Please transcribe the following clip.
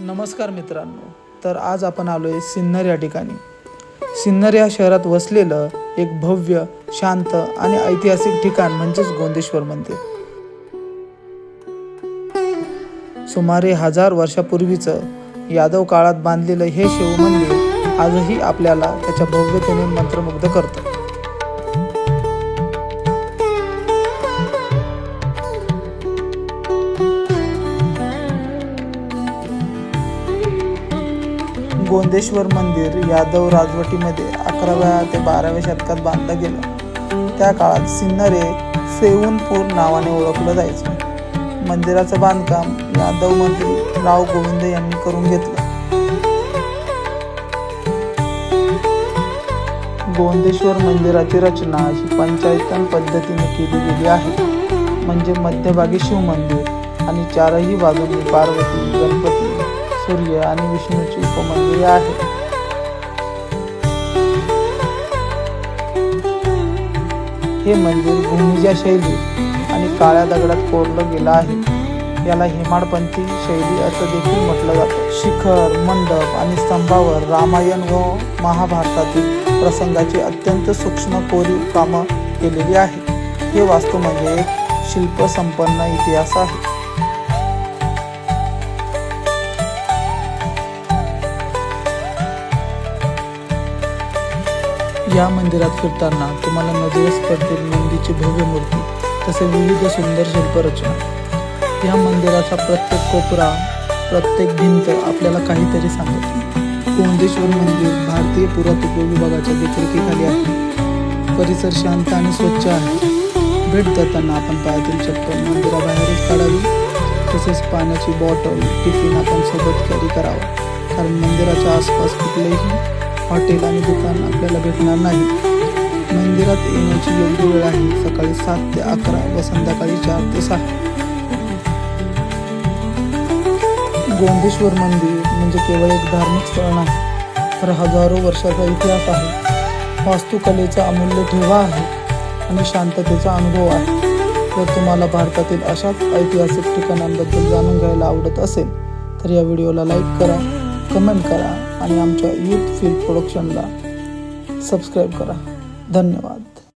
नमस्कार मित्रांनो तर आज आपण आलो आहे सिन्नर या ठिकाणी. सिन्नर या शहरात वसलेलं एक भव्य शांत आणि ऐतिहासिक ठिकाण म्हणजेच गोंदेश्वर मंदिर. सुमारे हजार वर्षापूर्वीचं यादव काळात बांधलेलं हे शिव मंदिर आजही आपल्याला त्याच्या भव्यतेने मंत्रमुग्ध करतं. गोंदेश्वर मंदिर यादव राजवटीमध्ये अकराव्या ते बाराव्या शतकात बांधलं गेलं. त्या काळात सिन्नर हे सेऊनपूर नावाने ओळखलं जायचं. मंदिराचं बांधकाम यादव मंत्री राव गोविंद यांनी करून घेतलं. गोंदेश्वर मंदिराची रचना अशी पंचायतन पद्धतीने केली गेली आहे. म्हणजे मध्यभागी शिव मंदिर आणि चारही बाजूंनी पार्वती गणपती सूर्य आणि विष्णूची उपमंदिरे आहे. हे मंदिर भूमिजा शैली आणि काळ्या दगडात कोरलं गेलं आहे. याला हेमाडपंथी शैली असं देखील म्हटलं जातं. शिखर मंडप आणि स्तंभावर रामायण व महाभारतातील प्रसंगाची अत्यंत सूक्ष्म कोरीव कामं केलेली आहे. हे वास्तू म्हणजे एक शिल्पसंपन्न इतिहास आहे. या मंदिरात फिरताना तुम्हाला नजरेस पडतील नंदीची भव्य मूर्ती तसे विविध सुंदर शिल्परचना. या मंदिराचा प्रत्येक कोपरा प्रत्येक भिंत आपल्याला काहीतरी सांगत. कोंडेश्वर मंदिर भारतीय पुरातत्व विभागाच्या देखरेखीखाली आहे. परिसर शांत आणि स्वच्छ आहे. भेट देताना आपण पायातील चप्पल मंदिराबाहेरच काढावी. तसेच पाण्याची बॉटल टिफिन आपण सोबत कॅरी करावा. कारण मंदिराच्या आसपास कुठलेही हॉटेल आणि दुकान आपल्याला भेटणार नाही. मंदिरात येण्याची योग्य वेळ आहे. सकाळी सात ते अकरा व संध्याकाळी चार ते सहा. गोंदेश्वर मंदिर म्हणजे केवळ एक धार्मिक स्थळ नाही तर हजारो वर्षाचा इतिहास आहे. वास्तुकलेचा अमूल्य ठेवा आहे आणि शांततेचा अनुभव आहे. जर तुम्हाला भारतातील अशाच ऐतिहासिक ठिकाणांबद्दल जाणून घ्यायला आवडत असेल तर या व्हिडिओला लाईक करा कमेंट करा आणि आमच्या यूथ फील्ड प्रोडक्शनला सबस्क्राईब करा. धन्यवाद.